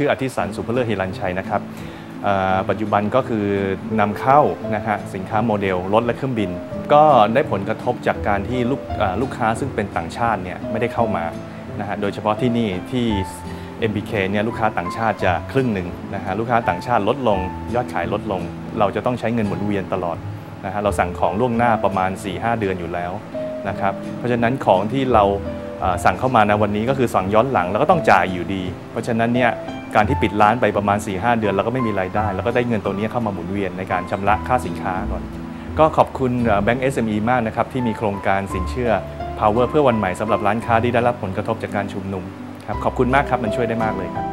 ชื่ออธิสันสุภเลิศฮิรันชัยนะครับปัจจุบันก็คือนำเข้านะฮะสินค้าโมเดลรถและเครื่องบิน ก็ได้ผลกระทบจากการที่ลูกลูกค้าซึ่งเป็นต่างชาติเนี่ยไม่ได้เข้ามานะฮะโดยเฉพาะที่นี่ที่ MBK เนี่ยลูกค้าต่างชาติจะครึ่งหนึ่งนะฮะลูกค้าต่างชาติลดลง ยอดขายลดลง เราจะต้องใช้เงินหมุนเวียนตลอดนะฮะเราสั่งของล่วงหน้าประมาณ 4-5 เดือนอยู่แล้วนะครับเพราะฉะนั้นของที่เราสั่งเข้ามาในวันนี้ก็คือสั่งย้อนหลังแล้วก็ต้องจ่ายอยู่ดี เพราะฉะนั้นเนี่ย การที่ปิดร้านไปประมาณ 4-5 เดือนเราก็ไม่มีรายได้ แล้วก็ได้เงินตัวนี้เข้ามาหมุนเวียนในการชำระค่าสินค้าก่อน ก็ขอบคุณแบงก์ SME มากนะครับที่มีโครงการสินเชื่อ Power เพื่อวันใหม่สำหรับร้านค้าที่ได้รับผลกระทบจากการชุมนุมครับขอบคุณมากครับมันช่วยได้มากเลยครับ